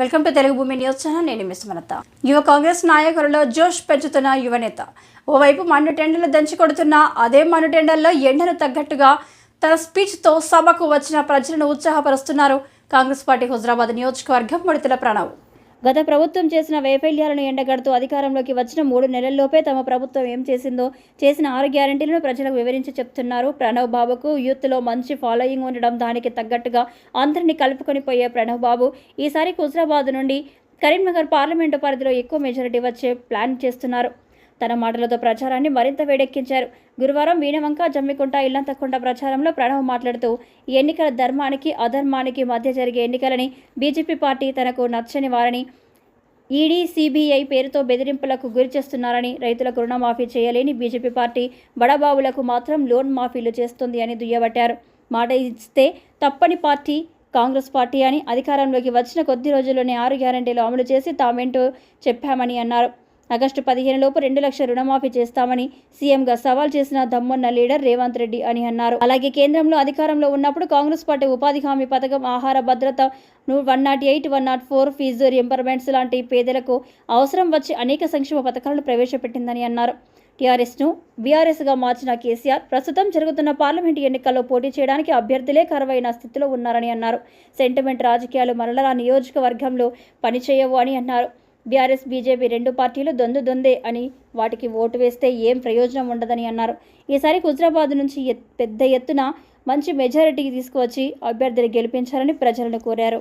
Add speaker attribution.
Speaker 1: Welcome to Telugu Bhoomi news channel. నేను miss మనత యువ కాంగ్రెస్ నాయకులలో జోష్ పెంచుతున్న యువనేత ఓవైపు మన్నుటెండలు దంచి కొడుతున్న అదే మన్నుటెండల్లో ఎండను తగ్గట్టుగా తన స్పీచ్తో సభకు వచ్చిన ప్రజలను ఉత్సాహపరుస్తున్నారు కాంగ్రెస్ పార్టీ హుజరాబాద్ నియోజకవర్గం మడితల ప్రణవ్. గత ప్రభుత్వం చేసిన వైఫల్యాలను ఎండగడుతూ అధికారంలోకి వచ్చిన మూడు నెలల్లోపే తమ ప్రభుత్వం ఏం చేసిందో చేసిన ఆరు గ్యారంటీలను ప్రజలకు వివరించి చెప్తున్నారు. ప్రణవ్ బాబుకు యూత్లో మంచి ఫాలోయింగ్ ఉండడం దానికి తగ్గట్టుగా అందరినీ కలుపుకొని పోయే ప్రణవ్ బాబు ఈసారి హుజరాబాద్ నుండి కరీంనగర్ పార్లమెంటు పరిధిలో ఎక్కువ మెజారిటీ వచ్చే ప్లాన్ చేస్తున్నారు. తన మాటలతో ప్రచారాన్ని మరింత వేడెక్కించారు. గురువారం వీణవంక జమ్మికుంట ఇల్లంతకుంట ప్రచారంలో ప్రణవ్ మాట్లాడుతూ ఈ ఎన్నికల ధర్మానికి అధర్మానికి మధ్య జరిగే ఎన్నికలని బీజేపీ పార్టీ తనకు నచ్చని వారని ఈడీ సిబిఐ పేరుతో బెదిరింపులకు గురి చేస్తున్నారని రైతులకు రుణమాఫీ చేయలేని బీజేపీ పార్టీ బడబాబులకు మాత్రం లోన్ మాఫీలు చేస్తుంది అని దుయ్యబట్టారు. మాట ఇస్తే తప్పని పార్టీ కాంగ్రెస్ పార్టీ అని అధికారంలోకి వచ్చిన కొద్ది రోజుల్లోనే ఆరు గ్యారంటీలు అమలు చేసి తామేంటో చెప్పామని అన్నారు. ఆగస్టు పదిహేను లోపు రెండు లక్షల రుణమాఫీ చేస్తామని సీఎంగా సవాల్ చేసిన దమ్మున్న లీడర్ రేవంత్ రెడ్డి అని అన్నారు. అలాగే కేంద్రంలో అధికారంలో ఉన్నప్పుడు కాంగ్రెస్ పార్టీ ఉపాధి హామీ పథకం ఆహార భద్రత one nought eight one nought four fee reimbursements లాంటి పేదలకు అవసరం వచ్చి అనేక సంక్షేమ పథకాలను ప్రవేశపెట్టిందని అన్నారు. టీఆర్ఎస్ను బీఆర్ఎస్గా మార్చిన కేసీఆర్ ప్రస్తుతం జరుగుతున్న పార్లమెంటు ఎన్నికల్లో పోటీ చేయడానికి అభ్యర్థులే కరువైన స్థితిలో ఉన్నారని అన్నారు. సెంటిమెంట్ రాజకీయాలు మరలా నియోజకవర్గంలో పనిచేయవు అని అన్నారు. బీఆర్ఎస్ బీజేపీ రెండు పార్టీలు దొందు దొందే అని వాటికి ఓటు వేస్తే ఏం ప్రయోజనం ఉండదని అన్నారు. ఈసారి హుజరాబాద్ నుంచి పెద్ద ఎత్తున మంచి మెజారిటీకి తీసుకువచ్చి అభ్యర్థిని గెలిపించాలని ప్రజలను కోరారు.